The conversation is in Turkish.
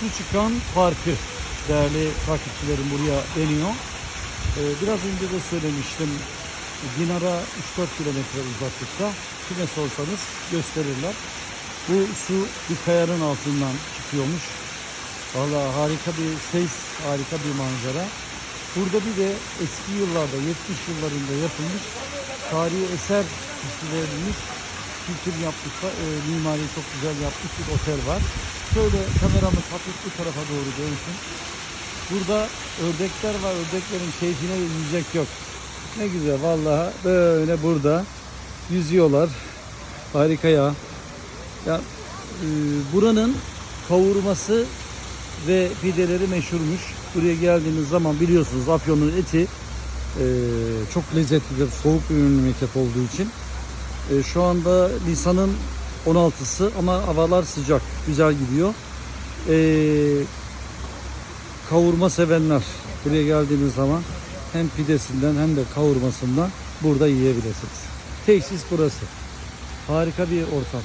su çıkan parkı değerli takipçilerim buraya deniyor. Ee, biraz önce de söylemiştim. Dinar'a 3-4 kilometre uzaklıkta kime sorsanız gösterirler. Bu su bir kayanın altından çıkıyormuş. Vallahi harika bir ses, harika bir manzara. Burada bir de eski yıllarda 70 yıllarında yapılmış tarihi eser kişilerilmiş kültür yapmış, e, mimari çok güzel yapmış bir otel var. Şöyle kameramız hafif bu tarafa doğru dönsün. Burada ördekler var. Ördeklerin keyfine yüzecek yok. Ne güzel vallahi böyle burada yüzüyorlar. Harika ya. Ya e, buranın kavurması ve pideleri meşhurmuş. Buraya geldiğiniz zaman biliyorsunuz Afyon'un eti e, çok lezzetlidir. Soğuk bir memleket olduğu için. E, şu anda Nisan'ın 16'sı ama havalar sıcak. Güzel gidiyor. E, kavurma sevenler buraya geldiğiniz zaman hem pidesinden hem de kavurmasından burada yiyebilirsiniz. Tesis burası. Harika bir ortam.